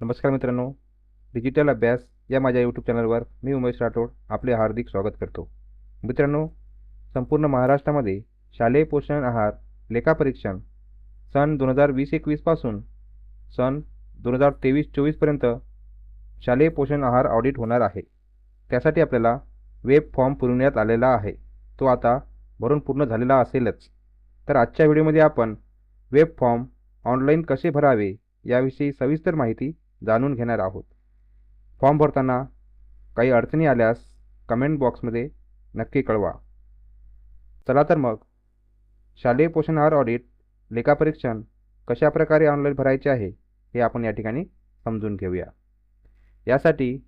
नमस्कार मित्रांनो डिजिटल अभ्यास या माझ्या यूट्यूब चॅनलवर मी उमेश राठोड आपले हार्दिक स्वागत करतो. मित्रांनो संपूर्ण महाराष्ट्रामध्ये शालेय पोषण आहार लेखापरीक्षण सन दोन हजार वीस एकवीसपासून सन दोन हजार तेवीस चोवीसपर्यंत शालेय पोषण आहार ऑडिट होणार आहे. त्यासाठी आपल्याला वेब फॉर्म पुरवण्यात आलेला आहे. तो आता भरून पूर्ण झालेला असेलच. तर आजच्या व्हिडिओमध्ये आपण वेब फॉर्म ऑनलाईन कसे भरावे याविषयी सविस्तर माहिती जाणून घेणार आहोत. फॉर्म भरताना काही अडचणी आल्यास कमेंट बॉक्समध्ये नक्की कळवा. चला तर मग शालेय पोषण आहार ऑडिट लेखापरीक्षण कशा प्रकारे ऑनलाईन भरायचे आहे हे आपण या ठिकाणी समजून घेऊया. यासाठी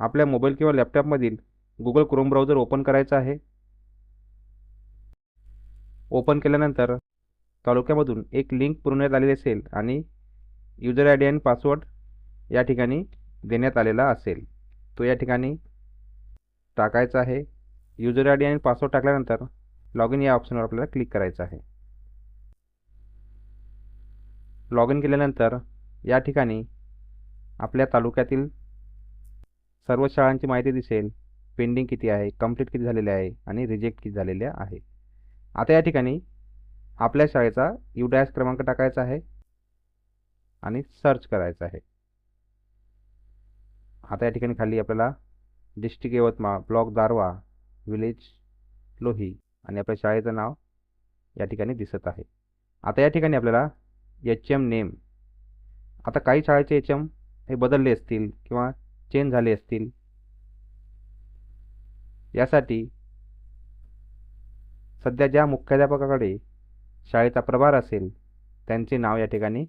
आपल्या मोबाईल किंवा लॅपटॉपमधील गुगल क्रोम ब्राउझर ओपन करायचा आहे. ओपन केल्यानंतर तालुक्यामधून एक लिंक पुरवण्यात आलेली असेल आणि युजर आय डी आणि पासवर्ड या ठिकाणी देण्यात आलेला असेल. तो या ठिकाणी टाकायचा आहे. युजर आय डी आणि पासवर्ड टाकल्यानंतर लॉग इन या ऑप्शनवर आपल्याला क्लिक करायचं आहे. लॉग इन केल्यानंतर या ठिकाणी आपल्या तालुक्यातील सर्व शाळांची माहिती दिसेल. पेंडिंग किती आहे कंप्लीट किती झालेले आहे आणि रिजेक्ट किती झालेले आहे. आता या ठिकाणी आपल्या शाळेचा यू डॅश क्रमांक टाकायचा आहे. आणि सर्च करायचं आहे. आता या ठिकाणी खाली आपल्याला district Yavatmal block Darwha village Lohi आणि आपल्या शाळेचं नाव या ठिकाणी दिसत आहे. आता या ठिकाणी आपल्याला एच एम नेम आता काही शाळेचे एच एम हे बदलले असतील किंवा चेंज झाले असतील यासाठी सध्या ज्या मुख्याध्यापकाकडे शाळेचा प्रभार असेल त्यांचे नाव या ठिकाणी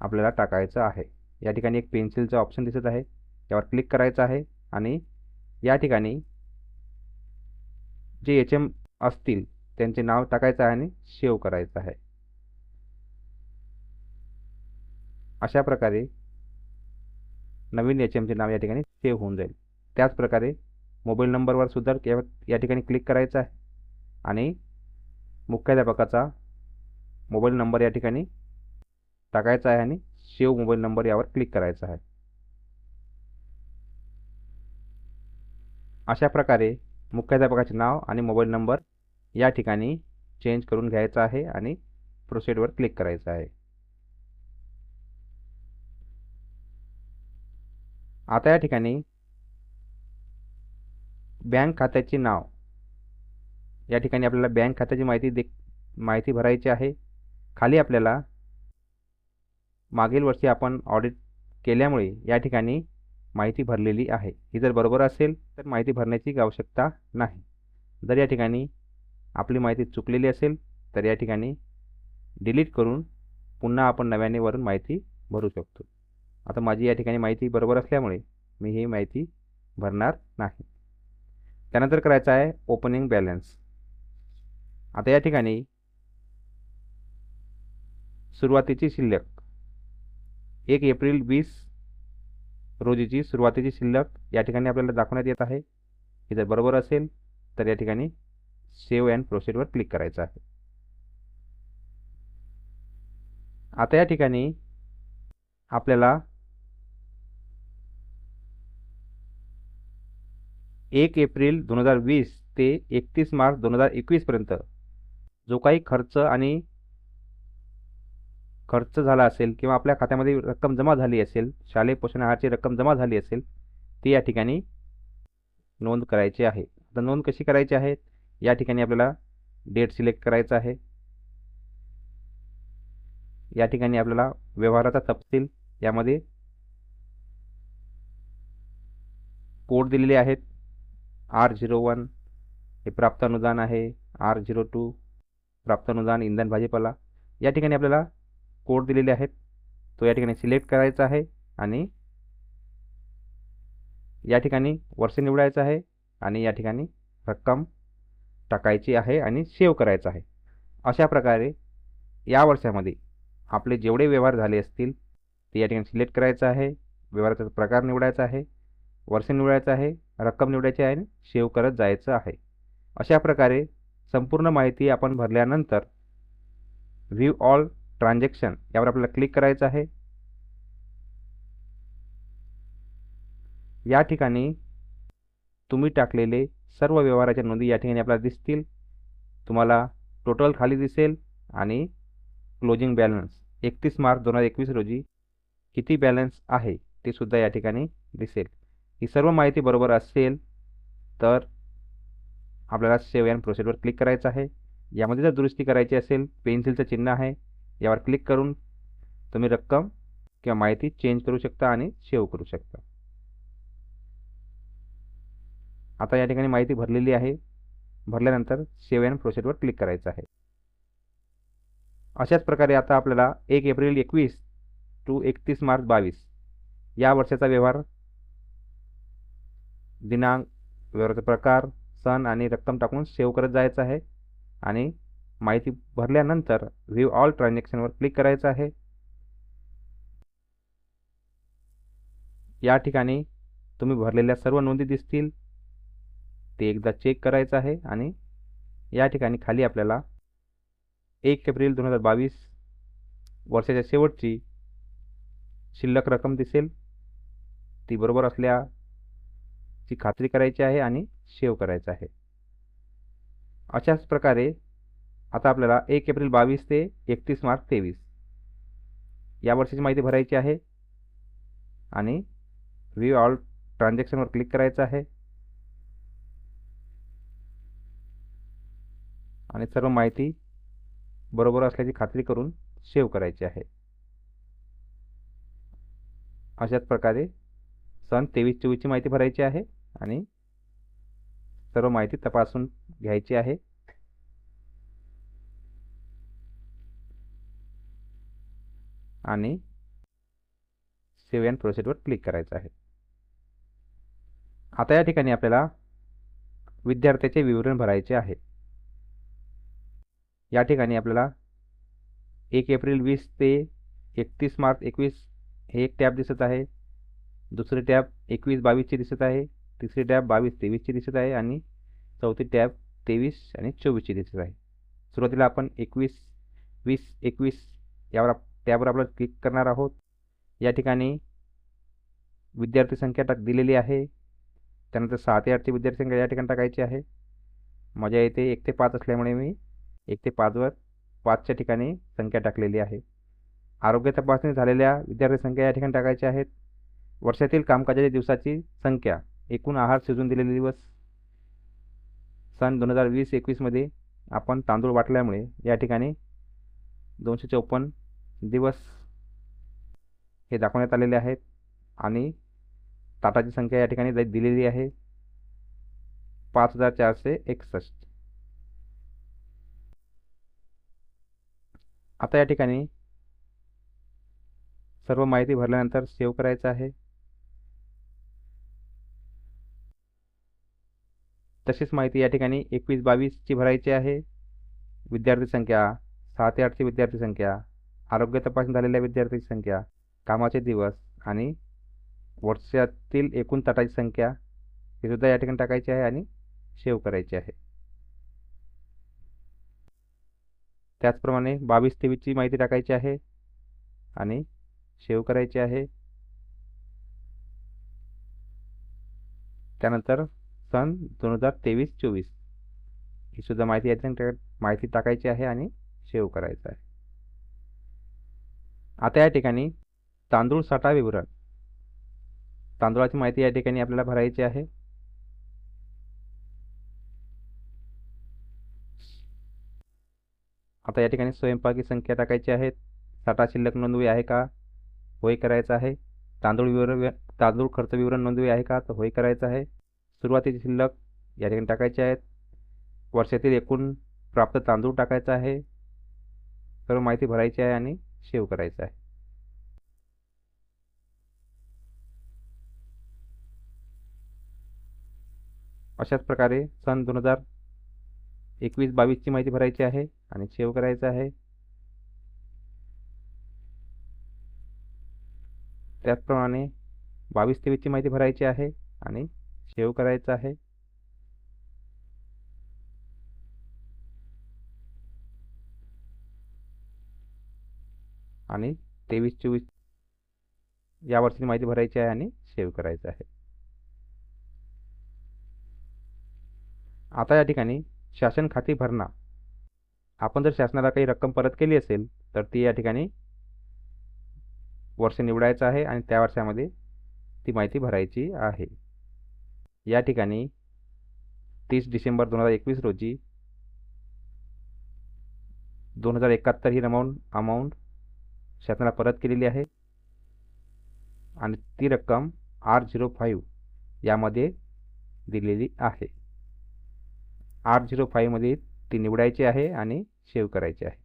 आपल्याला टाकायचं आहे. या ठिकाणी एक पेन्सिलचं ऑप्शन दिसत आहे. त्यावर क्लिक करायचं आहे आणि या ठिकाणी जे एच एम असतील त्यांचे नाव टाकायचं आहे आणि सेव्ह करायचं आहे. अशा प्रकारे नवीन एच एमचे नाव या ठिकाणी सेव्ह होऊन जाईल. त्याचप्रकारे मोबाईल नंबरवर सुद्धा या ठिकाणी क्लिक करायचं आहे. आणि मुख्याध्यापकाचा मोबाईल नंबर या ठिकाणी टाकायचा आहे आणि सेव्ह मोबाईल नंबर यावर क्लिक करायचा आहे. अशा प्रकारे मुख्याध्यापकाचे नाव आणि मोबाईल नंबर या ठिकाणी चेंज करून घ्यायचा आहे आणि प्रोसेडवर क्लिक करायचं आहे. आता या ठिकाणी बँक खात्याचे नाव. या ठिकाणी आपल्याला बँक खात्याची माहिती दे माहिती भरायची आहे. खाली आपल्याला मागील वर्षी आपण ऑडिट केल्यामुळे या ठिकाणी माहिती भरलेली आहे. ही जर बरोबर असेल तर माहिती भरण्याची आवश्यकता नाही. जर या ठिकाणी आपली माहिती चुकलेली असेल तर या ठिकाणी डिलीट करून पुन्हा आपण नव्याने वरून माहिती भरू शकतो. आता माझी या ठिकाणी माहिती बरोबर असल्यामुळे मी ही माहिती भरणार नाही. त्यानंतर करायचं आहे ओपनिंग बॅलन्स आता या ठिकाणी सुरुवातीची शिल्लक एक एप्रिल वीस रोजीची सुरुवातीची शिल्लक या ठिकाणी आपल्याला दाखवण्यात येत आहे. हे जर बरोबर असेल तर या ठिकाणी सेव्ह अँड प्रोसेडवर क्लिक करायचं आहे. आता या ठिकाणी आपल्याला एक एप्रिल दोन हजार वीस ते एकतीस मार्च दोन हजार एकवीसपर्यंत जो काही खर्च आणि खर्च झाला असेल किंवा आपल्या खात्यामध्ये रक्कम जमा झाली असेल शालेय पोषण आहारची रक्कम जमा झाली असेल ती या ठिकाणी नोंद करायची आहे. आता नोंद कशी करायची आहे? या ठिकाणी आपल्याला डेट सिलेक्ट करायचा आहे. या ठिकाणी आपल्याला व्यवहाराचा तपशील यामध्ये कोड दिलेले आहेत. आर झिरो वन हे प्राप्त अनुदान आहे. आर झिरो टू प्राप्त अनुदान इंधन भाजीपाला. या ठिकाणी आपल्याला कोड दिलेले आहेत. तो या ठिकाणी सिलेक्ट करायचा आहे आणि या ठिकाणी वर्ष निवडायचं आहे आणि या ठिकाणी रक्कम टाकायची आहे आणि सेव्ह करायचं आहे. अशा प्रकारे या वर्षामध्ये आपले जेवढे व्यवहार झाले असतील ते या ठिकाणी सिलेक्ट करायचं आहे. व्यवहाराचा प्रकार निवडायचा आहे. वर्ष निवडायचं आहे रक्कम निवडायची आहे आणि सेव्ह करत जायचं आहे. अशा प्रकारे संपूर्ण माहिती आपण भरल्यानंतर व्ह्यू ऑल ट्रान्झॅक्शन यावर आपल्याला क्लिक करायचं आहे. या ठिकाणी तुम्ही टाकलेले सर्व व्यवहाराच्या नोंदी या ठिकाणी आपल्याला दिसतील. तुम्हाला टोटल खाली दिसेल आणि क्लोजिंग बॅलन्स एकतीस मार्च दोन हजार एकवीस रोजी किती बॅलन्स आहे ते सुद्धा या ठिकाणी दिसेल. ही सर्व माहिती बरोबर असेल तर आपल्याला सेव्ह अँड प्रोसेसवर क्लिक करायचं आहे. यामध्ये जर दुरुस्ती करायची असेल पेन्सिलचं चिन्ह आहे यावर क्लिक करून तुम्ही रक्कम किंवा माहिती चेंज करू शकता आणि सेव्ह करू शकता. आता या ठिकाणी माहिती भरलेली आहे. भरल्यानंतर सेव्ह अँड प्रोसेसवर क्लिक करायचं आहे. अशाच प्रकारे आता आपल्याला एक एप्रिल एकवीस टू एकतीस मार्च बावीस या वर्षाचा व्यवहार दिनांक व्यवहाराचा प्रकार सण आणि रक्कम टाकून सेव्ह करत जायचं आहे. आणि माहिती भरल्यानंतर व्ह्यू ऑल ट्रान्झॅक्शनवर क्लिक करायचं आहे. या ठिकाणी तुम्ही भरलेल्या सर्व नोंदी दिसतील. ते एकदा चेक करायचं आहे आणि या ठिकाणी खाली आपल्याला एक एप्रिल दोन हजार बावीस वर्षाच्या शेवटची शिल्लक रक्कम दिसेल. ती बरोबर असल्याची खात्री करायची आहे आणि सेव्ह करायचं आहे. अशाच प्रकारे आता आपल्याला एक एप्रिल बावीस ते एकतीस मार्च तेवीस. या वर्षाची माहिती भरायची आहे. आणि व्ह्यू ऑल ट्रान्झॅक्शनवर क्लिक करायचं आहे. आणि सर्व माहिती बरोबर असल्याची खात्री करून सेव्ह करायची आहे. अशाच प्रकारे सन तेवीस चोवीसची माहिती भरायची आहे. आणि सर्व माहिती तपासून घ्यायची आहे. आणि सेव्ह अँड प्रोसेसवर क्लिक करायचं आहे. आता या ठिकाणी आपल्याला विद्यार्थ्याचे विवरण भरायचे आहे. या ठिकाणी आपल्याला एक एप्रिल वीस ते एकतीस मार्च एकवीस हे एक टॅब दिसत आहे. दुसरे टॅब एकवीस बावीसची दिसत आहे. तिसरी टॅब बावीस तेवीसची दिसत आहे आणि चौथी टॅब तेवीस आणि चोवीसची दिसत आहे. सुरुवातीला आपण एकवीस वीस एकवीस यावर त्यावर आपलं क्लिक करणार आहोत. या ठिकाणी विद्यार्थी संख्या टाक दिलेली आहे. त्यानंतर सहा ते आठची विद्यार्थी संख्या या ठिकाणी टाकायची आहे. माझ्या इथे एक ते पाच असल्यामुळे मी एक ते पाचवर पाचच्या ठिकाणी संख्या टाकलेली आहे. आरोग्य तपासणी झालेल्या विद्यार्थी संख्या या ठिकाणी टाकायच्या आहेत. वर्षातील कामकाजाच्या दिवसाची संख्या एकूण आहार शिजून दिलेले दिवस सन दोन हजार वीस एकवीसमध्ये आपण तांदूळ वाटल्यामुळे या ठिकाणी दोनशे चौपन्न दिवस हे दाखवण्यात आलेले आहेत आणि ताटाची संख्या या ठिकाणी दिलेली आहे पाच हजार चारशे एकसष्ट. आता या ठिकाणी सर्व माहिती भरल्यानंतर सेव्ह करायचं आहे. तशीच माहिती या ठिकाणी एकवीस बावीसची भरायची आहे. विद्यार्थी संख्या सहा ते आठची विद्यार्थी संख्या आरोग्य तपासणी झालेल्या विद्यार्थ्यांची संख्या कामाचे दिवस आणि वर्षातील एकूण ताटाची संख्या हे सुद्धा या ठिकाणी टाकायची आहे आणि सेव्ह करायची आहे. त्याचप्रमाणे बावीस तेवीसची माहिती टाकायची आहे आणि सेव्ह करायची आहे. त्यानंतर सन दोन हजार तेवीस चोवीस ही सुद्धा माहिती या माहिती टाकायची आहे आणि सेव्ह करायचं आहे. आता या ठिकाणी तांदूळ साठा विवरण. तांदूळाची माहिती या ठिकाणी आपल्याला भरायची आहे. आता या ठिकाणी स्वयंपाकी संख्या टाकायची आहेत साठा शिल्लक नोंदवी आहे का? होय करायचं आहे. तांदूळ विवरण तांदूळ खर्च विवरण नोंदवी आहे का? तर होय करायचं आहे. सुरुवातीची शिल्लक या ठिकाणी टाकायचे आहेत वर्षातील एकूण प्राप्त तांदूळ टाकायचा आहे. सर्व माहिती भरायची आहे आणि सेव्ह करायचं आहे. अशाच प्रकारे सन दोन हजार एकवीस बावीसची माहिती भरायची आहे आणि सेव्ह करायचं आहे. त्याचप्रमाणे बावीस तेवीसची माहिती भरायची आहे आणि सेव्ह करायचं आहे. आणि तेवीस चोवीस या वर्षाची माहिती भरायची आहे आणि सेव्ह करायचं आहे. आता या ठिकाणी शासन खाती भरणा. आपण जर शासनाला काही रक्कम परत केली असेल तर ती या ठिकाणी वर्ष निवडायचं आहे आणि त्या वर्षामध्ये ती माहिती भरायची आहे. या ठिकाणी तीस डिसेंबर दोन हजार एकवीस रोजी दोन हजार एकाहत्तर ही अमाऊंट अमाऊंट शासनाला परत केलेली आहे. आणि ती रक्कम आर झिरो फाईव्ह यामध्ये दिलेली आहे. आर झिरो फाईव्हमध्ये ती निवडायची आहे आणि सेव्ह करायची आहे.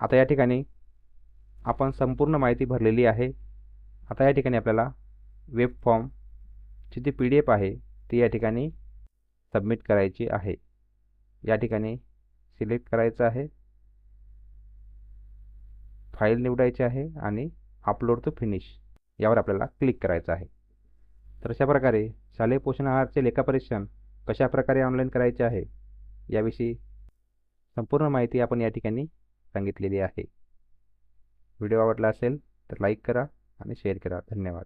आता या ठिकाणी आपण संपूर्ण माहिती भरलेली आहे. आता या ठिकाणी आपल्याला वेब फॉर्मची जी पी डी एफ आहे ती या ठिकाणी सबमिट करायची आहे. या ठिकाणी सिलेक्ट करायचं आहे. फाईल निवडायची आहे आणि अपलोड टू फिनिश यावर आपल्याला क्लिक करायचं आहे. तर अशा प्रकारे शालेय पोषण आहारचे लेखापरीक्षण कशा प्रकारे ऑनलाईन करायचे आहे याविषयी संपूर्ण माहिती आपण या ठिकाणी सांगितलेली आहे. व्हिडिओ आवडला असेल तर लाईक करा आणि शेअर करा. धन्यवाद.